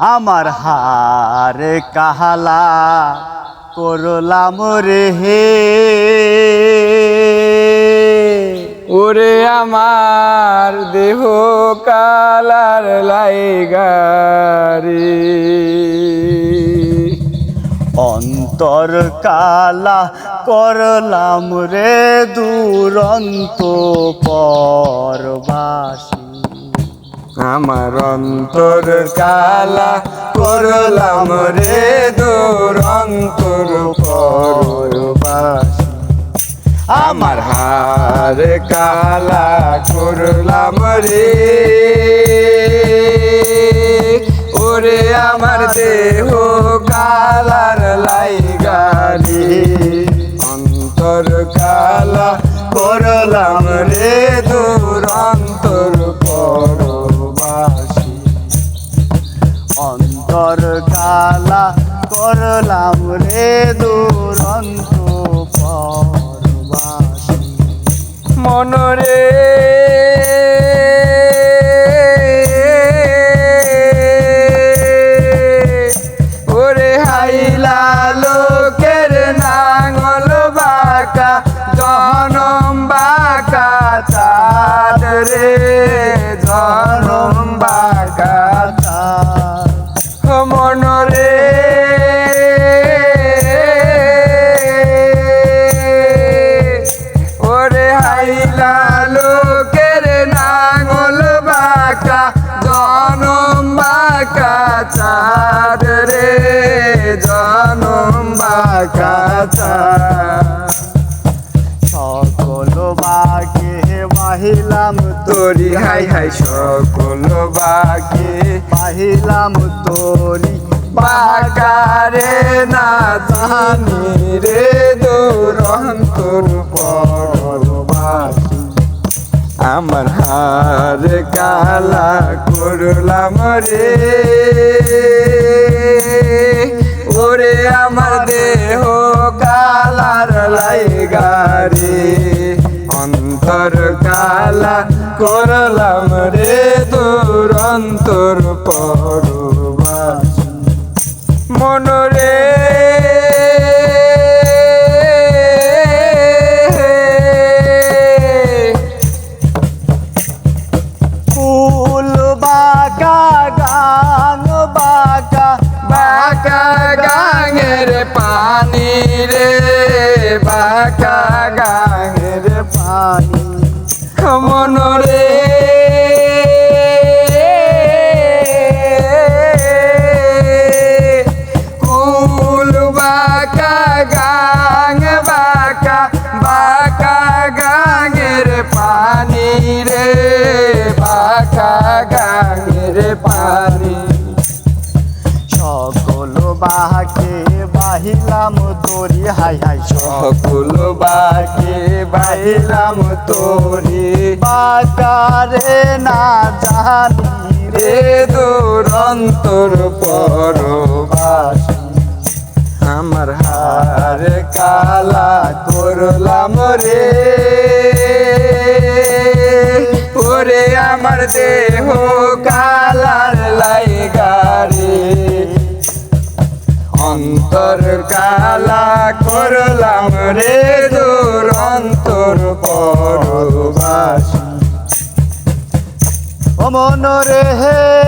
আমার হার কাহালা করলাম রে হে। ওরে আমার দেহ কালার লাইগারি অন্তর কালা করলাম রে দুরন্ত পরবাসী। আমার অন্তর কালা করলাম রে দুরন্তর পরবাসী। আমার হার কালা করলাম রে। ওরে আমার দেহ কালার লাইগারি অন্তর কালা করলাম রে দুরন্তর পরবাসী অন্তর কালা করলাম রে দুরন্ত পরবাসী। মনরে ওরে হাইলা লোকের নাঙল বাঁকা, জনম বাঁকা, চাঁদ রে। বাঁকা চাঁদ রে, জনম বাঁকা চাঁদ সকল বাকে বাহিলাম তোরি, হাই হাই, সকল বাকি বাহিলাম তোরি। বাকারে না জানি রে, দুরন্তর পরবাসী আমার হার কালা করলাম রে। ওরে আমার দেহ কালার লাইগারে অন্তর কালা করলাম রে, দুরন্তর পরবাসী পানি রে, বাঁকা গাঙের পানি। মনরে কুল বাঁকা গাঙ বাঁকা বাঁকা গাঙের পানি রে, বাঁকা গাঙের পানি। বাহিলাম তোরি হাই হাই সকল বাকে বাইলাম তোরে। বাকারে না জানি রে দুরন্তর পরবাসী। আমার হার কালা করলাম রে। ওরে আমার দেহ কালার রে দুরন্তর পরবাসী। ও মনরে হে।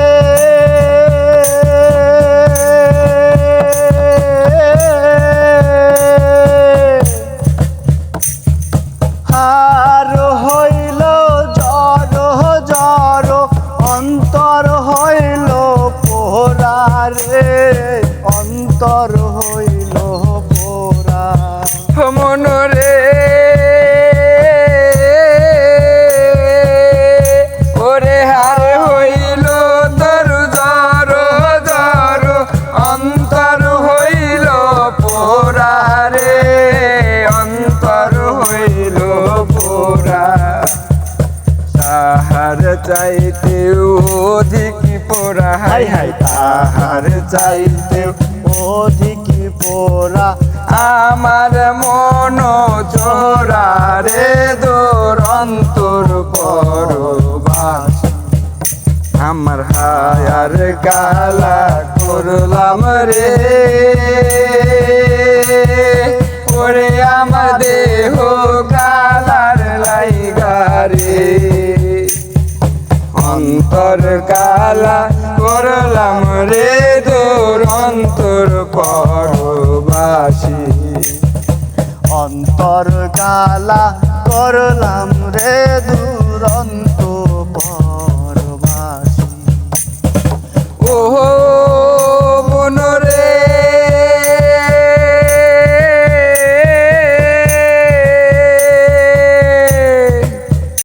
অন্তর রে। অন্তর হইল মনরে ওরে হার হইল তোর জর জর অন্তর হইল পোরা রে অন্তর হইল পোরা তাহার চাইতে অধিক পোরা হাই হাই। তাহার চাইতে অধিক পোরা আমার মন জোরা রে দোরন্তর পরবাস। আমার হার মায়ার কালা করলাম রে। ওরে আমার দেহ কালার লাইগারে অন্তর কালা করলাম রে দূর অন্তর পরবাসী অন্তর কালা করলাম রে দুরন্ত পরবাসী। ওহো